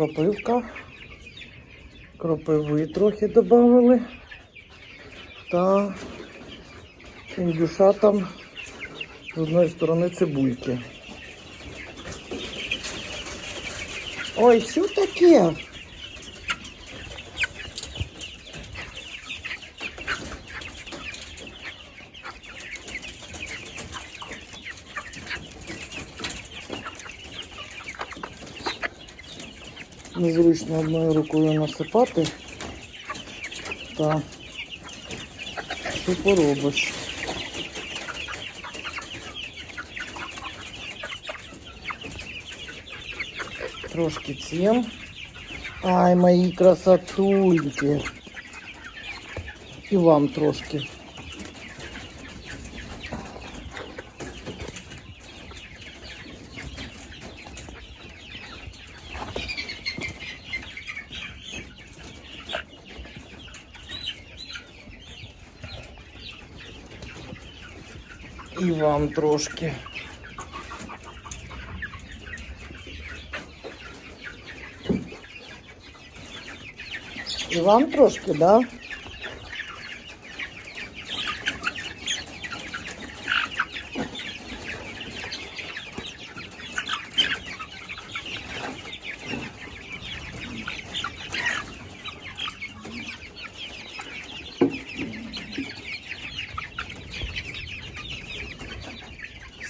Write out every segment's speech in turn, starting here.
кропивка. Кропиви трохи додали. Та індюша там з одної сторони цибульки. Ой, що таке? Незручно одною рукою насипати. Та що поробиш? Трошки цим. Ай, мої красотульки. І вам трошки. Вам трошки. І вам трошки, да?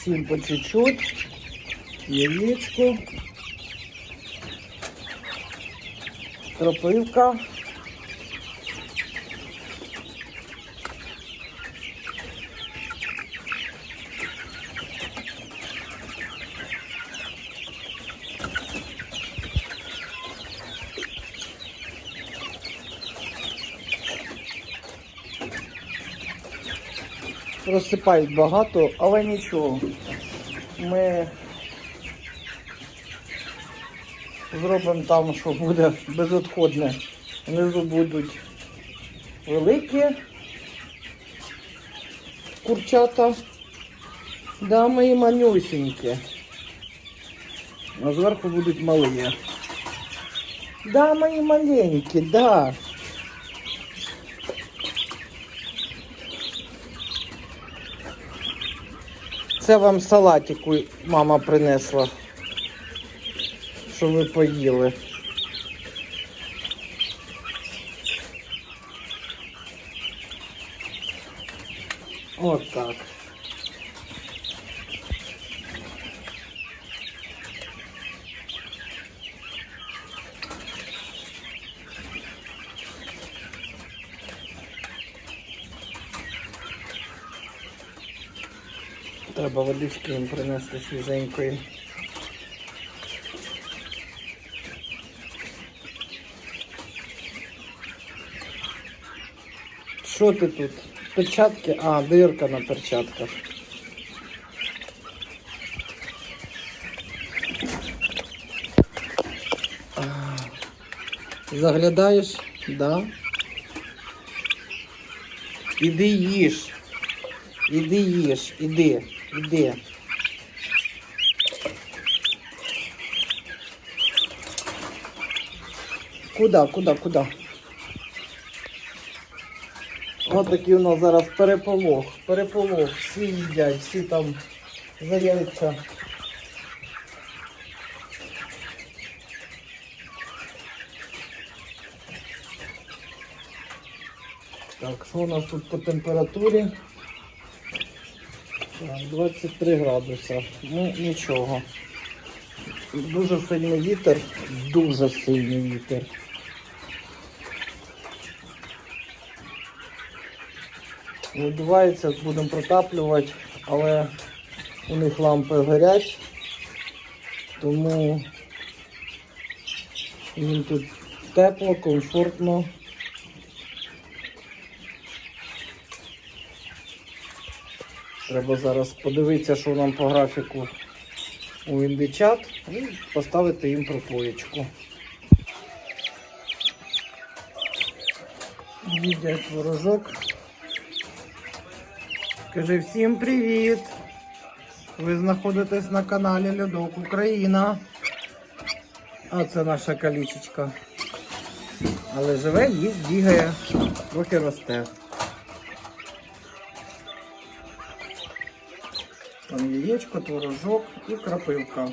Всім по чуть-чуть. Яєчко. Кропивка. Розсипають багато, але нічого. Ми зробимо там, що буде безотходне. Внизу будуть великі курчата. Да, мої манюсенькі. А зверху будуть малі. Да, мої маленькі, да. Це вам салатику мама принесла, що ви поїли. От так. Треба водички їм принести свіженької. Що ти тут? Перчатки? А, дирка на перчатках. Заглядаєш? Да. Іди їж. Іди їж, іди, іди. Куда, куда, куда? Ось такий у нас зараз переполох. Переполох. Всі їдять, всі там за яйця. Так, що у нас тут по температурі? Так, 23 градуса. Ну нічого. Дуже сильний вітер, дуже сильний вітер. Видувається, будемо протаплювати, але у них лампи горять, тому їм тут тепло, комфортно. Треба зараз подивитися, що нам по графіку у індичат і поставити їм проплоєчку. Їдять ворожок. Скажи всім привіт! Ви знаходитесь на каналі Льодок Україна. А це наша калічечка. Але живе, їсть, бігає, трохи росте. Там яєчко, творожок і крапивка.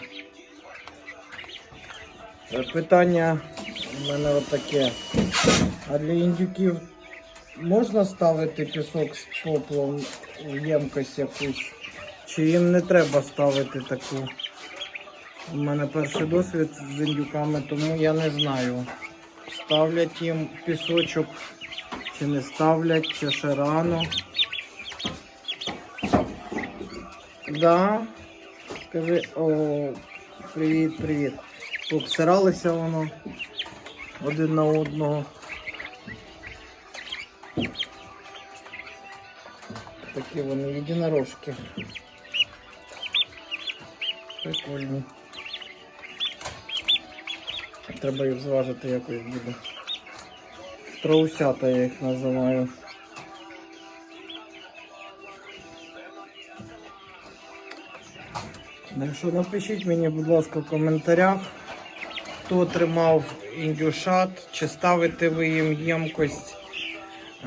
Е, Питання у мене отаке. А для індюків можна ставити пісок з поплом в ємкость якусь? Чи їм не треба ставити таку? У мене перший досвід з індюками, тому я не знаю. Ставлять їм пісочок, чи не ставлять, чи ще рано. Да. Скажи, о, привіт, привіт. Обсиралися воно один на одного. Такі вони єдинорожки. Прикольні. Треба їх зважити якось буде. Страусята я їх називаю. Так що напишіть мені, будь ласка, в коментарях, хто тримав індюшат, чи ставите ви їм ємкость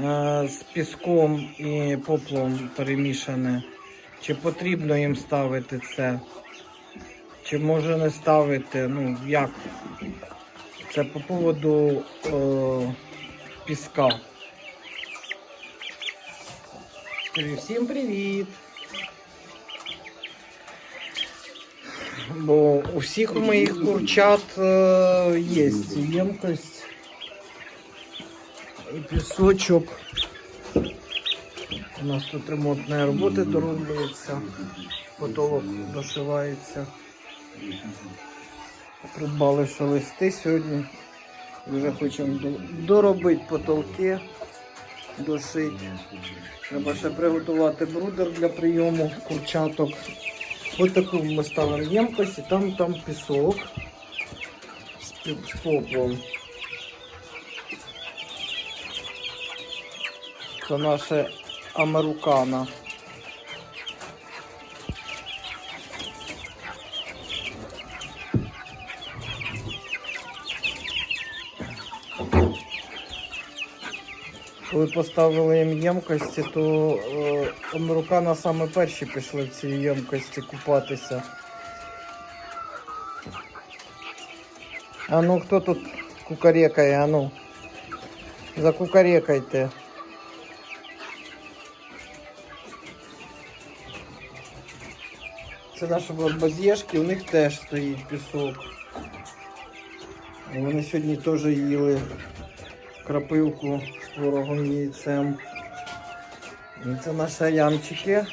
е, з піском і поплом перемішане. Чи потрібно їм ставити це? Чи може не ставити? Ну, як? Це по поводу е, піска. Всім привіт! Бо у всіх моїх курчат е, є ємкость і пісочок. У нас тут ремонтні роботи дороблюються, потолок дошивається. Придбали ще листи сьогодні. Вже хочемо доробити потолки, дошити. Треба ще приготувати брудер для прийому курчаток. Ось таку ми ставимо ємкость і там, там пісок з, поплом. Це наша американа. Коли поставили їм ємкості, то е, американа саме перші пішли в цій ємкості купатися. А ну хто тут кукарекає, а ну? Закукарекайте. Це наші базєшки, у них теж стоїть пісок. Вони сьогодні теж їли крапивку з творогом яйцем. Це наші ямчики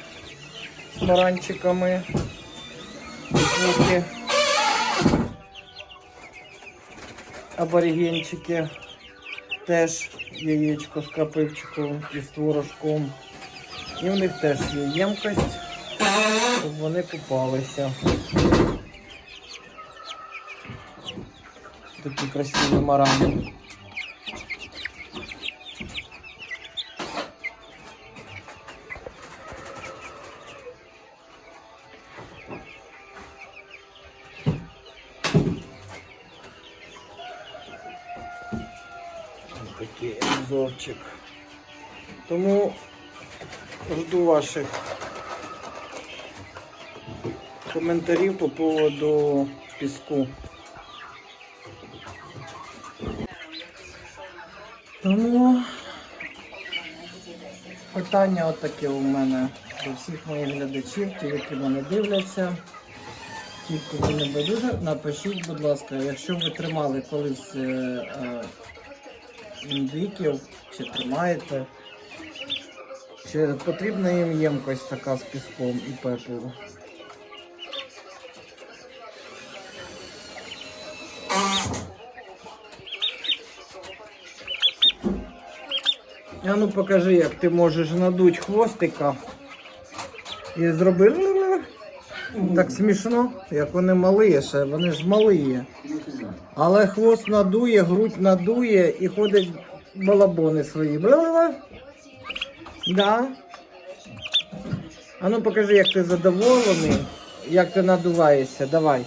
з баранчиками. Куки. Аборігенчики. Теж яєчко з крапивчиком і з творожком. І в них теж є ємкость, щоб вони купалися. Такі красиві марани. Ось такий обзорчик. Тому жду ваших коментарів по поводу піску. Тому питання отаке у мене до всіх моїх глядачів, ті, які мене дивляться. Ті, хто не байдуже, напишіть, будь ласка, якщо ви тримали колись е, е, індиків, чи тримаєте, чи потрібна їм ємкость така з піском і пеплом. А ну покажи, як ти можеш надуть хвостика і зробити. Так смішно, як вони малі ще, вони ж малі. Але хвост надує, грудь надує і ходить балабони свої. Бла-бла-бла. Да. А ну покажи, як ти задоволений, як ти надуваєшся. Давай.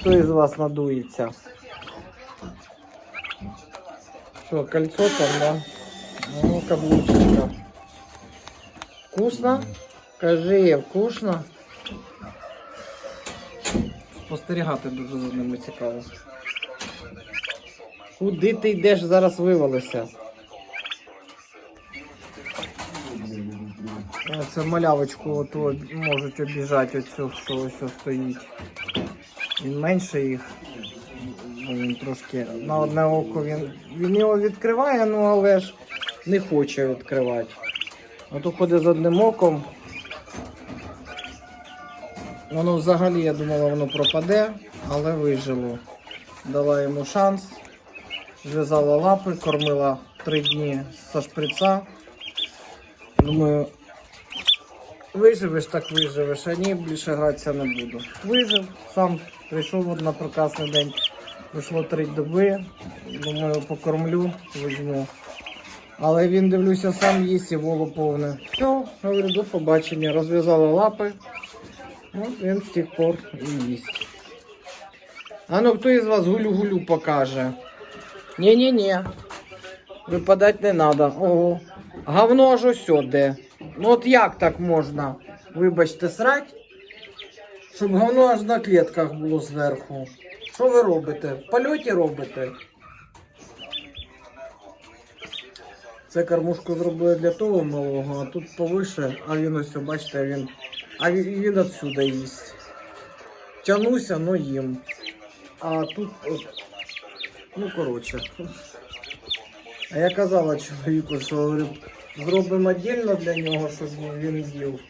Хто із вас надується? Що, кольцо там, да? Ну, каблучка. Вкусно? Кажи, вкусно? Спостерігати дуже за ними цікаво. Куди ти йдеш зараз вивалився? Е, Це малявочку ото можуть обіжати оцю, хто ось стоїть. Він менше їх. Він трошки на одне око він, він його відкриває, ну але ж не хоче відкривати. Ото ходить з одним оком. Воно взагалі, я думала, воно пропаде, але вижило. Дала йому шанс. Зв'язала лапи, кормила три дні со шприца. Думаю, виживеш, так виживеш, а ні, більше гратися не буду. Вижив, сам прийшов на прекрасний день. Пройшло три доби. Думаю, покормлю, візьму. Але він, дивлюся, сам їсть і воло повне. Все, говорю, до побачення. Розв'язала лапи. От він з тих пор і їсть. А ну хто із вас гулю-гулю покаже? Ні-ні-ні. Випадати не треба. Ого. Говно ж ось де. Ну от як так можна? Вибачте, срать? Щоб говно аж на клітках було зверху. Що ви робите? В польоті робите? Це кормушку зробили для того малого, а тут повише, а він ось, бачите, він. А він, отсюда їсть. Тянуся, но їм. А тут от. Ну, коротше. А я казала чоловіку, що говорю, зробимо віддільно для нього, щоб він їв.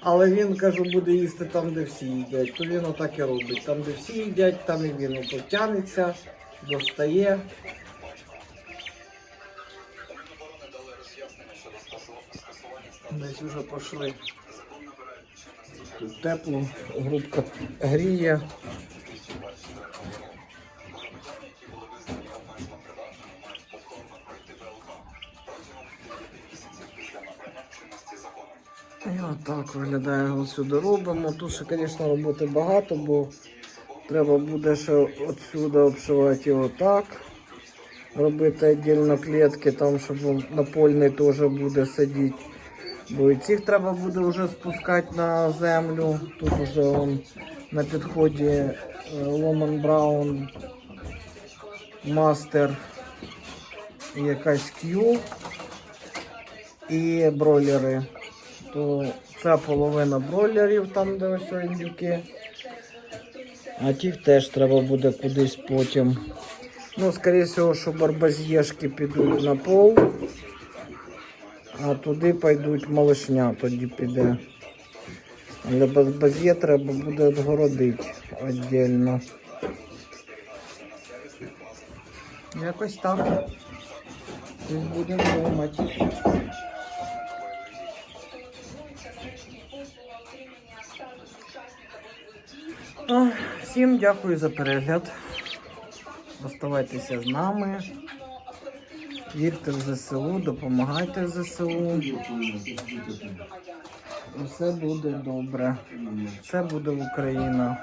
Але він, кажу, буде їсти там, де всі їдять. То він отак і робить. Там, де всі їдять, там і він ото тянеться, достає. Десь вже пішли. Тут тепло, грудка гріє. І отак виглядає отсюди робимо. Тут ще, звісно, роботи багато, бо треба буде ще отсюди обшивати його так. Робити віддільно клітки, там, щоб напольний теж буде сидіти. Бо і цих треба буде вже спускати на землю. Тут вже он на підході е, Ломан Браун Мастер і якась Q і бройлери. То це половина бройлерів, там де ось індюки. А тих теж треба буде кудись потім. Ну, скоріше що барбазєшки підуть на пол. А туди пойдуть малишня, тоді піде. Але без базє треба буде відгородити віддільно. Якось так. Щось будемо думати. Всім дякую за перегляд. Оставайтеся з нами. Вірте в ЗСУ, допомагайте ЗСУ. Все буде добре. Все буде Україна.